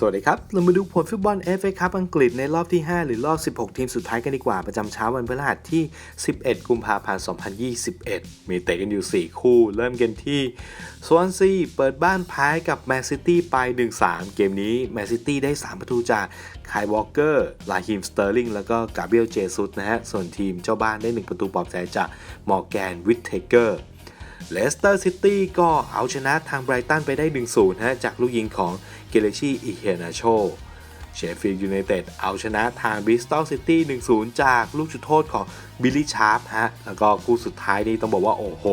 สวัสดีครับ เรามาดูผลฟุตบอล FA คัพอังกฤษในรอบที่ 5 หรือรอบ 16 ทีมสุดท้ายกันดีกว่า ประจำเช้าวันพฤหัสที่ 11 กุมภาพันธ์ 2021 มีเตะกันอยู่ 4 คู่ เริ่มกันที่สวอนซีเปิดบ้านแพ้กับแมนซิตี้ไป 1-3 เกมนี้แมนซิตี้ได้ 3 ประตูจากคายวอลเกอร์ ลาฮิมสเตอร์ลิง แล้วก็กาเบรียลเจซุสนะฮะ ส่วนทีมเจ้าบ้านได้ 1 ประตูปลอบใจจากมอร์แกนวิทเทเกอร์ เลสเตอร์ซิตี้ก็เอาชนะทางไบรตันไปได้ 1-0 ฮะ จากลูกยิงของเกเลชีอิเฮนาโชเชฟฟิลด์ยูไนเต็ดเอาชนะทางบริสตอลซิตี้ 1-0 จากลูกจุดโทษของบิลลี่ชาร์ปฮะ แล้วก็คู่สุดท้ายนี่ต้องบอกว่า โอ้โห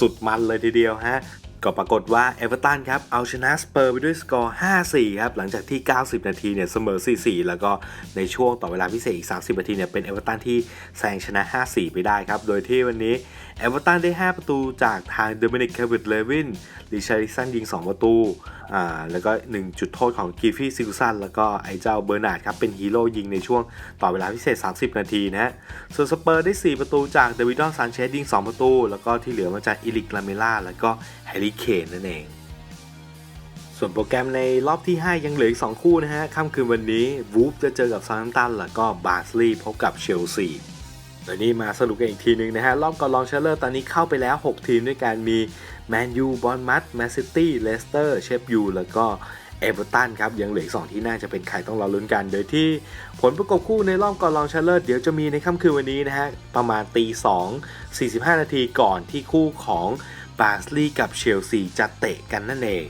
สุดมันเลยทีเดียวฮะ ก็ปรากฏว่าเอเวอร์ตันครับเอาชนะสเปอร์ไปด้วยสกอร์ 5-4 ครับ หลังจากที่ 90 นาทีเนี่ยเสมอ 4-4 แล้วก็ในช่วงต่อเวลาพิเศษอีก 30 นาทีเนี่ยเป็นเอเวอร์ตันที่แซงชนะ 5-4 ไปได้ครับ โดยที่วันนี้เอเวอร์ตันได้ 5 ประตูจากทางเดมินิกเควิดเลวินลิชาริสันยิง 2 ประตูอ่าแล้วก็ 1 จุดโทษของกีฟี่ซิกุสันแล้วก็ไอเจ้าเบอร์นาร์ดครับ เป็นฮีโร่ยิงในช่วงต่อเวลาพิเศษ 30 นาทีนะฮะ ส่วนสเปอร์ได้ 4 ประตูจากเดวิดอนซานเชสยิง 2 ประตู แล้วก็ที่เหลือมาจากอิลิกลาเมล่าแล้วก็แฮร์รี่เคนนั่นเอง ส่วนโปรแกรมในรอบที่ 5 ยังเหลืออีก 2 คู่นะฮะค่ำคืนวันนี้วูฟจะเจอกับซา u ั h ตันแล้วก็บาร์สลีย์พบกับเชลซีเดี๋ยวนี้มาสรุปกันอีกทีนึงนะฮะรอบก่อนรองชนะเลิศตอนนี้เข้าไปแล้ว 6 ทีมด้วยกันมีแมนยูบอลมัตแมนซิตี้เลสเตอร์เชฟยูแล้วก็เอเวอร์ตันครับยังเหลืออีกสองที่น่าจะเป็นใครต้องรอลุ้นกัน โดยที่ผลประกบคู่ในรอบก่อนรองชนะเลิศเดี๋ยวจะมีในค่ำคืนวันนี้นะฮะ ประมาณตี2 45นาทีก่อนที่คู่ของบาร์สลีย์กับเชลซีจะเตะกันนั่นเอง